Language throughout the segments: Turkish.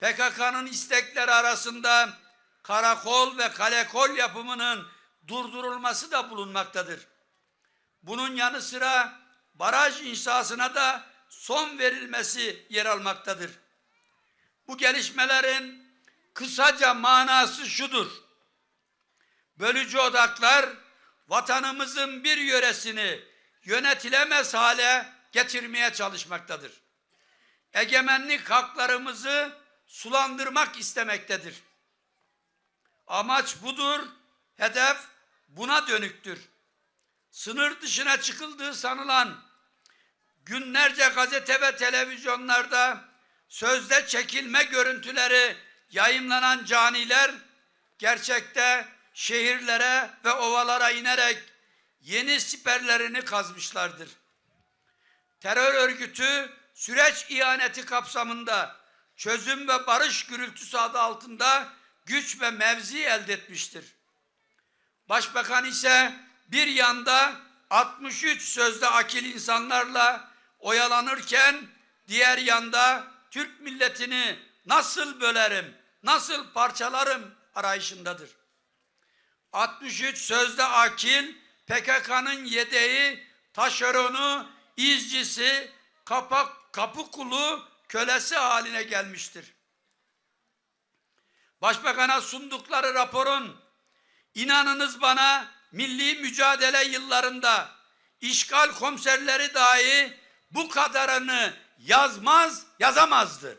PKK'nın istekleri arasında karakol ve kalekol yapımının durdurulması da bulunmaktadır. Bunun yanı sıra baraj inşasına da son verilmesi yer almaktadır. Bu gelişmelerin kısaca manası şudur. Bölücü odaklar vatanımızın bir yöresini yönetilemez hale getirmeye çalışmaktadır. Egemenlik haklarımızı sulandırmak istemektedir. Amaç budur, hedef buna dönüktür. Sınır dışına çıkıldığı sanılan günlerce gazete ve televizyonlarda sözde çekilme görüntüleri yayınlanan caniler gerçekte şehirlere ve ovalara inerek yeni siperlerini kazmışlardır. Terör örgütü süreç ihaneti kapsamında çözüm ve barış gürültüsü adı altında güç ve mevzi elde etmiştir. Başbakan ise bir yanda 63 sözde akil insanlarla oyalanırken diğer yanda Türk milletini nasıl bölerim, nasıl parçalarım arayışındadır. 63 sözde akil PKK'nın yedeği, taşeronu, izcisi, kapak, kapı kulu, kölesi haline gelmiştir. Başbakan'a sundukları raporun inanınız bana milli mücadele yıllarında işgal komiserleri dahi bu kadarını yazmaz, yazamazdı.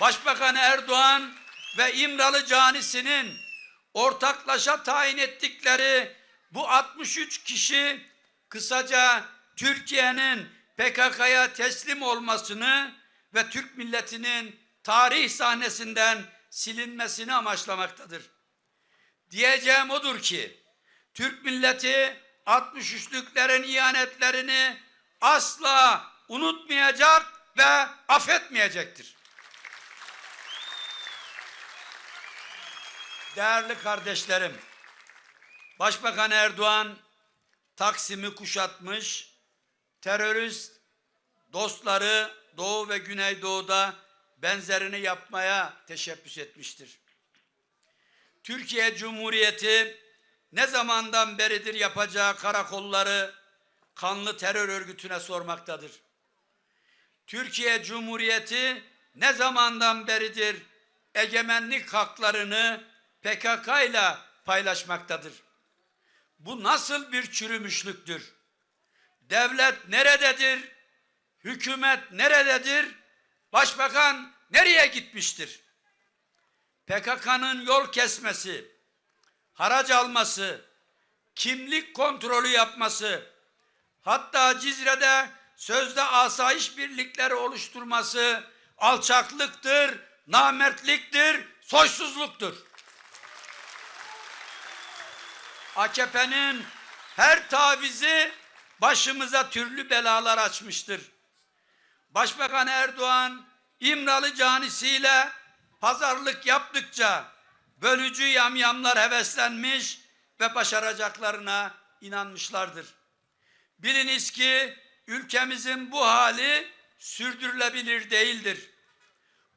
Başbakan Erdoğan ve İmralı Canisi'nin ortaklaşa tayin ettikleri bu 63 kişi kısaca Türkiye'nin PKK'ya teslim olmasını ve Türk milletinin tarih sahnesinden silinmesini amaçlamaktadır. Diyeceğim odur ki Türk milleti 63'lüklerin ihanetlerini asla unutmayacak ve affetmeyecektir. Değerli kardeşlerim, Başbakan Erdoğan Taksim'i kuşatmış, terörist dostları Doğu ve Güneydoğu'da benzerini yapmaya teşebbüs etmiştir. Türkiye Cumhuriyeti ne zamandan beridir yapacağı karakolları kanlı terör örgütüne sormaktadır. Türkiye Cumhuriyeti ne zamandan beridir egemenlik haklarını PKK ile paylaşmaktadır. Bu nasıl bir çürümüşlüktür? Devlet nerededir? Hükümet nerededir? Başbakan nereye gitmiştir? PKK'nın yol kesmesi, haraç alması, kimlik kontrolü yapması, hatta Cizre'de sözde asayiş birlikleri oluşturması alçaklıktır, namertliktir, soysuzluktur. AKP'nin her tavizi başımıza türlü belalar açmıştır. Başbakan Erdoğan İmralı canisiyle pazarlık yaptıkça bölücü yamyamlar heveslenmiş ve başaracaklarına inanmışlardır. Biliniz ki ülkemizin bu hali sürdürülebilir değildir.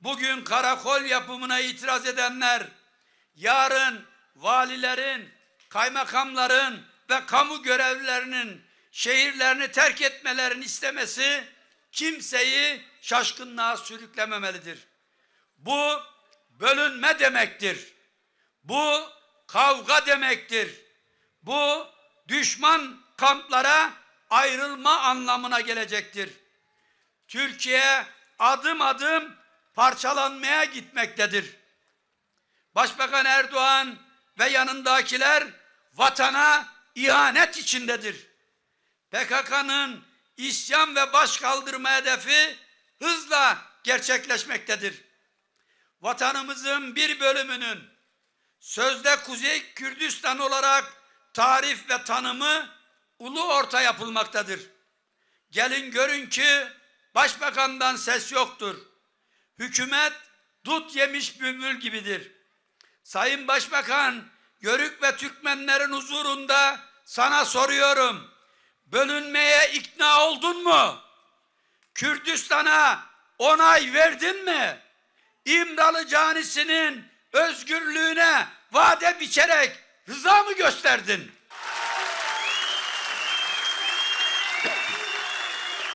Bugün karakol yapımına itiraz edenler yarın valilerin, kaymakamların ve kamu görevlilerinin şehirlerini terk etmelerini istemesi kimseyi şaşkınlığa sürüklememelidir. Bu bölünme demektir. Bu kavga demektir. Bu düşman kamplara ayrılma anlamına gelecektir. Türkiye adım adım parçalanmaya gitmektedir. Başbakan Erdoğan ve yanındakiler vatana ihanet içindedir. PKK'nın isyan ve başkaldırma hedefi hızla gerçekleşmektedir. Vatanımızın bir bölümünün sözde Kuzey Kürdistan olarak tarif ve tanımı ulu orta yapılmaktadır. Gelin görün ki başbakandan ses yoktur. Hükümet dut yemiş bülbül gibidir. Sayın Başbakan, Yörük ve Türkmenlerin huzurunda sana soruyorum. Bölünmeye ikna oldun mu? Kürdistan'a onay verdin mi? İmralı canisinin özgürlüğüne vade biçerek rıza mı gösterdin?